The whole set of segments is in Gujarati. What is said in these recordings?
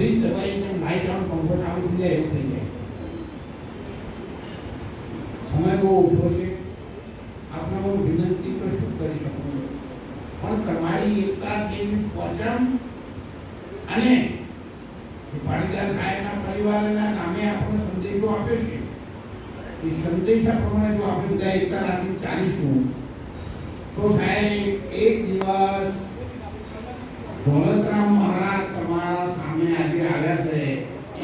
ફ્રીજ દબાઈને લાઈટ આમ કમ્ફર્ટ થઈ જાય, એવું થઈ જાય. સમય બહુ ઓછો છે. આપણે હું વિનંતી તો શું કરી શકું પણ તમારી એકતા એવી વચન અને પાટીદાર સાહેબના પરિવારના નામે આપણો સંદેશો આપ્યો છે, એ સંદેશા પ્રમાણે જો આપણે બધા એકતા રાખી ચાલીશું, તો સાહેબ, એક દિવસ દોલતરામ મહારાજ તમારા સામે આજે આવ્યા છે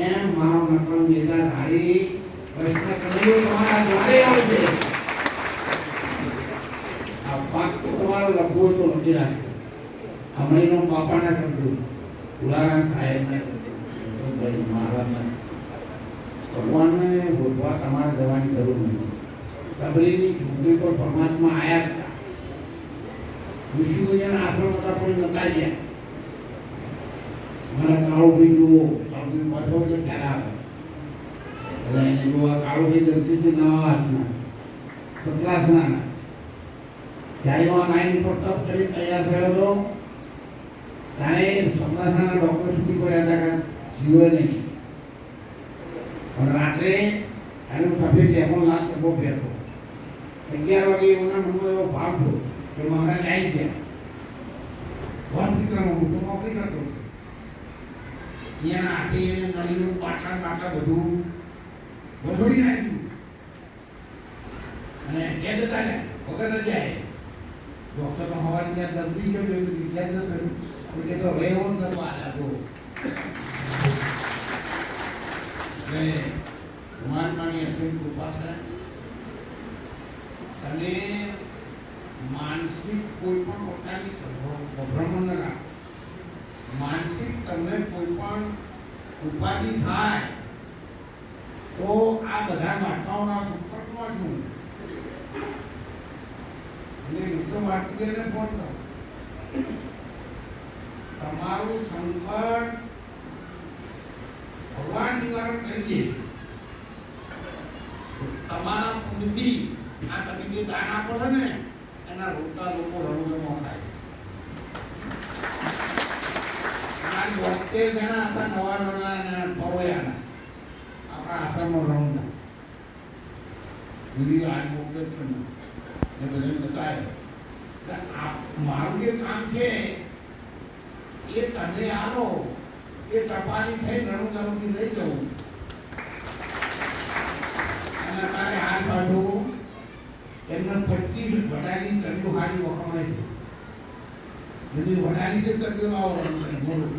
એમ મારો નકલ નેતા ધારી પ્રશ્ન કર્યો તમારા દ્વારે આવશે આ વાત તો તમારો લખવો તો નથી રાખ્યો અમરીનો બાપાના શબ્દો પુરાણા સાહેબને મહારાજના ભગવાનને શોધવા તમારે જવાની જરૂર નથી સબરીની ચૂંટણી પર પરમાત્મા આયા હતા ઋષિમુનિઓના આશ્રમ હતા પણ નતા ગયા મારા કાળુભાઈ જુઓ કાળુભાઈ પાછો એટલે ત્યારે આવે એટલે એને જોવા કાળુભાઈ જગતી છે નવા વાસના સતરાસના જ્યારે હું આ નાઈન પર તપ કરી તૈયાર થયો હતો ત્યારે સતરાસના ડોક્ટર સુધી પડ્યા હતા કે જીવે નહીં પણ રાત્રે એનો સફેદ જેમો લાલ ચપો પહેરતો અગિયાર વાગે એમના મનમાં એવો ભાવ થયો કે મહારાજ આવી ગયા હોસ્પિટલમાં હું તો નોકરી કરતો હતો. એના હાથે એને નળીનું પાટલા પાટલા બધું વધોડી નાખ્યું. અને એ જતા ને વગર જ જાય. ડોક્ટર તો હવાની ત્યાં દર્દી ગયો વિચાર ન કર્યું. તો કે તો રહેવો જ નતો આલ્યા તો એટલે અસીમ કૃપા છે. અને માનસિક કોઈ પણ પ્રકારની ગભરામણ ન રાખો. માનસિક તમને કોઈ પણ ઉપાધિ થાય, તો આ બધા મહાત્માઓના સંપર્કમાં છું. એટલે મિત્રો ભારતીયને ફોન કરો. તમારું સંકટ ભગવાન નિવારણ કરી દે. તમારા પુણ્યથી આ તમે જે દાન આપો છો ને, એના રોટલા લોકો રણુદમાં ખાય આ બોતેર જણા હતા, નવા નવા અને પરોયાના આપણા આશ્રમમાં રણુદા બીજી આ મોકલે છે એ બધાને બતાવે. મારું જે કામ છે, એ તમે આવો, એ ટપાલી થઈ રણુદામાંથી લઈ જવું. અને તારે આ બાજુ એમને પચીસ વડાની તરીઓ હારી વખણાય છે બધી વડાની જે તરીઓ લાવો મોડું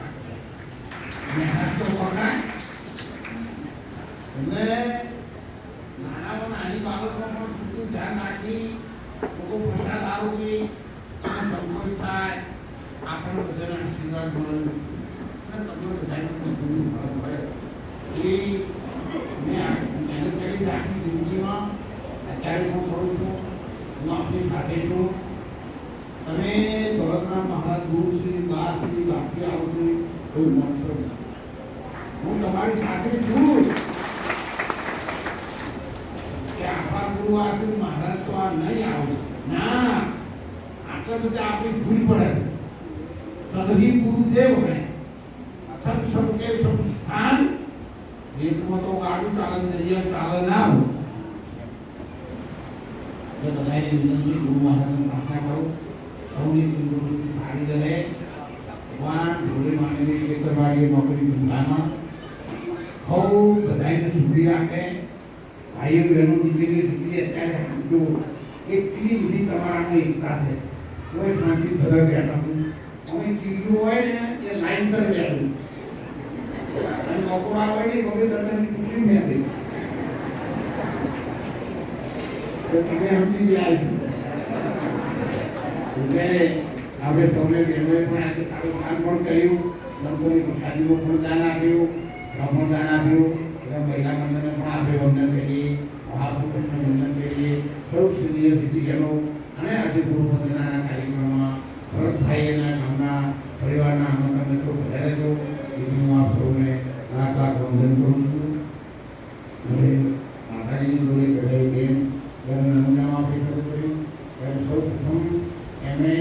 આપણને બધાને આશીર્વાદ મળે અને તમને બધાને બધું મળે એ મેં આ મહેનત કરી છે આખી જિંદગીમાં અત્યારે હું કરું છું હું આપની સાથે છું તમે દોલતરામ મહારાજ ગુરુશ્રી બારશ્રી બાકી આવશ્રી એવું મનશો હું તમારી સાથે છું કે આપણા ગુરુ આશ્રી મહારાજ તો આ નહીં આવું ના આટલા બધા આપણી ભૂલ પડે સદહી ગુરુ દેવ હે સબ સબકે સબ સ્થાન રેતમાં તો ગાડું ચાલે ને દરિયા ચાલે ના હોય એટલે બધાને વિનંતી ગુરુ મહારાજને પ્રાર્થના કરો સૌની તંદુરસ્તી સારી રહે ભગવાન જોડે માંડીને ખેતરવાડી નોકરી ધંધામાં ખૂબ બધાને સુધી રાખે. ભાઈઓ બહેનો દીકરી દીકરી અત્યારે જો એટલી બધી તમારામાં એકતા છે. કોઈ શાંતિ ભગર બેઠા છું અમે ચીડિયું હોય ને, એ લાઇનસર બેઠું. અને નોકરા હોય ને કોઈ દર્શન ટુકડી મેં તો તમે સમજી ગયા એટલે આપણે સૌને બહેનોએ પણ આજે સારું કામ પણ કર્યું. લોકોની પ્રસાદીઓ પણ દાન આપ્યું. બ્રહ્મ દાન આપ્યું. એટલે મહિલા મંડળને પણ આપણે વંદન કરીએ મહાપુરુષને વંદન કરીએ સૌ સિનિયર સિટીઝનો અને આજે ગુરુ વંદનાના કાર્યક્રમમાં ભરતભાઈના ગામના પરિવારના આમંત્રણ તો વધારે છો એથી હું આપ સૌને લાખ લાખ વંદન કરું છું અને માતાજીની જોડે કઢાઈ બેન જ્યારે નમૂનામાં આપણે શરૂ કર્યું ત્યારે સૌ પ્રથમ એમણે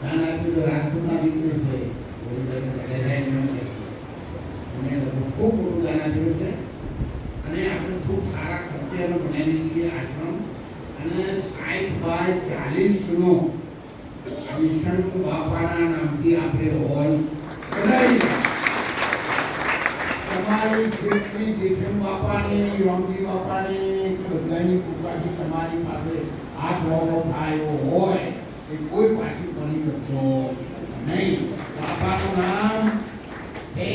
દાન આપ્યું તો રાજપૂતના દીકરી છે અને છીએ આશ્રમ અને સાઠ બાય ચાલીસનો નિશંક બાપાના હોલ તમારી જેટલી કિશન બાપાની રમજી બાપાની, બધાની કૃપાથી તમારી પાસે હાથ વાવો થાય હોય, એ કોઈ પાછી કરી શકતો નહીં. બાપાનું નામ એ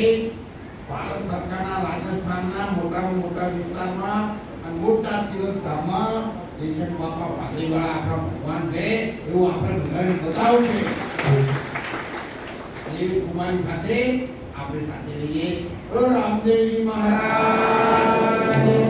ભારત સરકારના રાજસ્થાનના મોટામાં મોટા વિસ્તારમાં મોટા તીર્થધામમાં કિશન બાપા પાઘડીવાળા આપણા ભગવાન છે, એવું આપણે બધાને બતાવવું છે. દેવી સાથે આપણે સાથે રહીએ. રામદેવજી મહારાજ.